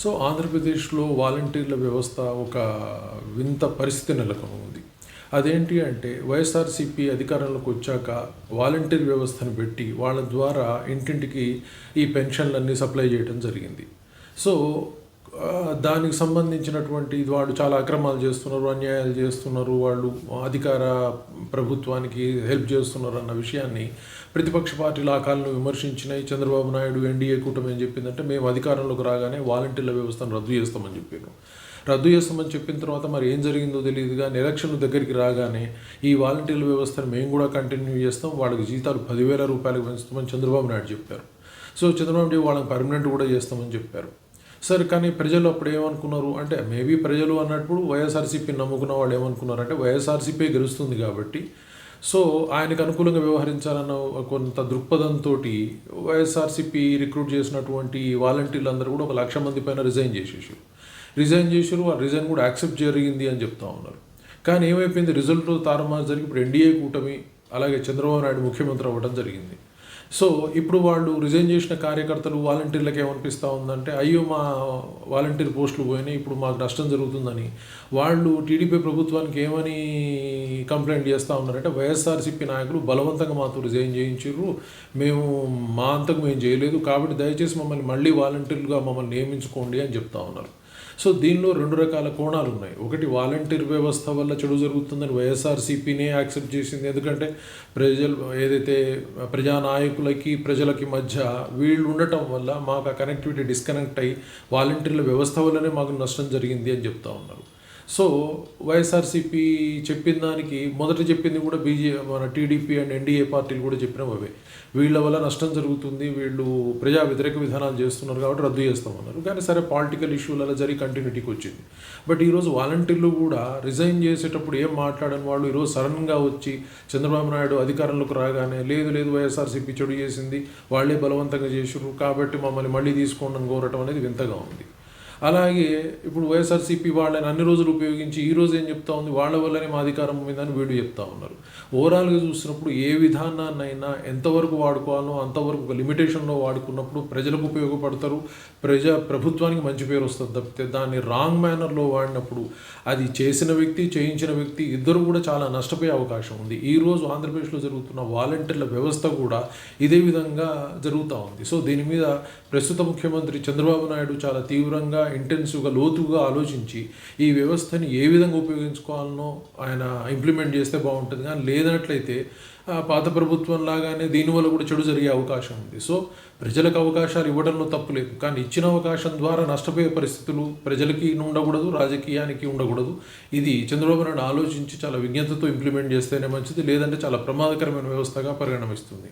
So ఆంధ్రప్రదేశ్లో వాలంటీర్ల వ్యవస్థ ఒక వింత పరిస్థితి నెలకొని ఉంది. అదేంటి అంటే వైఎస్ఆర్సీపీ అధికారంలోకి వచ్చాక వాలంటీర్ వ్యవస్థను పెట్టి వాళ్ళ ద్వారా ఇంటింటికి ఈ పెన్షన్లన్నీ సప్లై చేయడం జరిగింది. సో దానికి సంబంధించినటువంటి వాళ్ళు చాలా అక్రమాలు చేస్తున్నారు అన్యాయాలు చేస్తున్నారు వాళ్ళు అధికార ప్రభుత్వానికి హెల్ప్ చేస్తున్నారు అన్న విషయాన్ని ప్రతిపక్ష పార్టీలు ఆ కాలంలో విమర్శించినాయి చంద్రబాబు నాయుడు ఎన్డీఏ కూటమి ఏం చెప్పిందంటే మేము అధికారంలోకి రాగానే వాలంటీర్ల వ్యవస్థను రద్దు చేస్తామని చెప్పారు. రద్దు చేస్తామని చెప్పిన తర్వాత మరి ఏం జరిగిందో తెలియదు కానీ ఎలక్షన్ దగ్గరికి రాగానే ఈ వాలంటీర్ల వ్యవస్థను మేము కూడా కంటిన్యూ చేస్తాం. వాళ్ళకి జీతాలు పదివేల రూపాయలకు పెంచుతామని చంద్రబాబు నాయుడు చెప్పారు. సో చంద్రబాబు నాయుడు వాళ్ళకి పర్మనెంట్ కూడా చేస్తామని చెప్పారు. సరే కానీ ప్రజలు అప్పుడు ఏమనుకున్నారు? అంటే మేబీ ప్రజలు అన్నప్పుడు వైఎస్ఆర్సీపీని నమ్ముకున్న వాళ్ళు ఏమనుకున్నారు? అంటే వైఎస్ఆర్సీపీ గెలుస్తుంది కాబట్టి. సో ఆయనకు అనుకూలంగా వ్యవహరించాలన్న కొంత దృక్పథంతో వైఎస్ఆర్సీపీ రిక్రూట్ చేసినటువంటి వాలంటీర్లు అందరూ కూడా ఒక లక్ష మంది పైన రిజైన్ చేసేసారు. రిజైన్ చేసారు ఆ రిజైన్ కూడా యాక్సెప్ట్ జరిగింది అని చెప్తా ఉన్నారు. కానీ ఏమైపోయింది? రిజల్ట్ తారుమారు జరిగి ఇప్పుడు ఎన్డీఏ కూటమి అలాగే చంద్రబాబు నాయుడు ముఖ్యమంత్రి అవ్వడం జరిగింది. సో ఇప్పుడు వాళ్ళు రిజైన్ చేసిన కార్యకర్తలు వాలంటీర్లకు ఏమనిపిస్తూ ఉందంటే అయ్యో మా వాలంటీర్ పోస్టులు పోయినాయి ఇప్పుడు మాకు నష్టం జరుగుతుందని. వాళ్ళు టీడీపీ ప్రభుత్వానికి ఏమని కంప్లైంట్ చేస్తూ ఉన్నారంటే వైఎస్ఆర్సీపీ నాయకులు బలవంతంగా మాతో రిజైన్ చేయించారు మేము మా అంతకు మేము చేయలేదు కాబట్టి దయచేసి మమ్మల్ని మళ్ళీ వాలంటీర్లుగా మమ్మల్ని నియమించుకోండి అని చెప్తా ఉన్నారు. సో దీనిలో రెండు రకాల కోణాలు ఉన్నాయి. ఒకటి వాలంటీర్ వ్యవస్థ వల్ల చెడు జరుగుతుందని వైఎస్ఆర్సీపీనే యాక్సెప్ట్ చేసింది. ఎందుకంటే ప్రజలు ఏదైతే ప్రజానాయకులకి ప్రజలకి మధ్య వీళ్ళు ఉండటం వల్ల మాకు ఆ కనెక్టివిటీ డిస్కనెక్ట్ అయ్యి వాలంటీర్ల వ్యవస్థ వల్లనే మాకు నష్టం జరిగింది అని చెప్తా ఉన్నారు. సో వైఎస్ఆర్సీపీ చెప్పిన దానికి మొదట చెప్పింది కూడా బీజే మన టీడీపీ అండ్ ఎన్డీఏ పార్టీలు కూడా చెప్పినవి అవే. వీళ్ళ వల్ల నష్టం జరుగుతుంది వీళ్ళు ప్రజా వ్యతిరేక విధానాలు చేస్తున్నారు కాబట్టి రద్దు చేస్తామన్నారు. కానీ సరే పాలిటికల్ ఇష్యూలలో జరిగి కంటిన్యూటీకి వచ్చింది. బట్ ఈరోజు వాలంటీర్లు కూడా రిజైన్ చేసేటప్పుడు ఏం మాట్లాడని వాళ్ళు ఈరోజు సడన్గా వచ్చి చంద్రబాబు నాయుడు అధికారంలోకి రాగానే లేదు లేదు వైఎస్ఆర్సీపీ చెడు చేసింది వాళ్ళే బలవంతంగా చేసారు కాబట్టి మమ్మల్ని మళ్ళీ తీసుకోండి కోరటం అనేది వింతగా ఉంది. అలాగే ఇప్పుడు వైఎస్ఆర్సీపీ వాళ్ళని అన్ని రోజులు ఉపయోగించి ఈ రోజు ఏం చెప్తా ఉంది? వాళ్ళ వల్లనే మా అధికారం ఉందని వీడు చెప్తా ఉన్నారు. ఓవరాల్గా చూసినప్పుడు ఏ విధానాన్నైనా ఎంతవరకు వాడుకోవాలో అంతవరకు ఒక లిమిటేషన్లో వాడుకున్నప్పుడు ప్రజలకు ఉపయోగపడతారు. ప్రజా ప్రభుత్వానికి మంచి పేరు వస్తుంది తప్పితే దాన్ని రాంగ్ మేనర్లో వాడినప్పుడు అది చేసిన వ్యక్తి చేయించిన వ్యక్తి ఇద్దరు కూడా చాలా నష్టపోయే అవకాశం ఉంది. ఈ రోజు ఆంధ్రప్రదేశ్లో జరుగుతున్న వాలంటీర్ల వ్యవస్థ కూడా ఇదే విధంగా జరుగుతూ ఉంది. సో దీని మీద ప్రస్తుత ముఖ్యమంత్రి చంద్రబాబు నాయుడు చాలా తీవ్రంగా ఇంటెన్సివ్గా లోతుగా ఆలోచించి ఈ వ్యవస్థని ఏ విధంగా ఉపయోగించుకోవాలనో ఆయన ఇంప్లిమెంట్ చేస్తే బాగుంటుంది. కానీ లేదనట్లయితే పాత ప్రభుత్వం లాగానే దీనివల్ల కూడా చెడు జరిగే అవకాశం ఉంది. సో ప్రజలకు అవకాశాలు ఇవ్వడంలో తప్పులేదు కానీ ఇచ్చిన అవకాశం ద్వారా నష్టపోయే పరిస్థితులు ప్రజలకి ఉండకూడదు రాజకీయానికి ఉండకూడదు. ఇది చంద్రబాబు నాయుడు ఆలోచించి చాలా విజ్ఞతతో ఇంప్లిమెంట్ చేస్తేనే మంచిది లేదంటే చాలా ప్రమాదకరమైన వ్యవస్థగా పరిగణమిస్తుంది.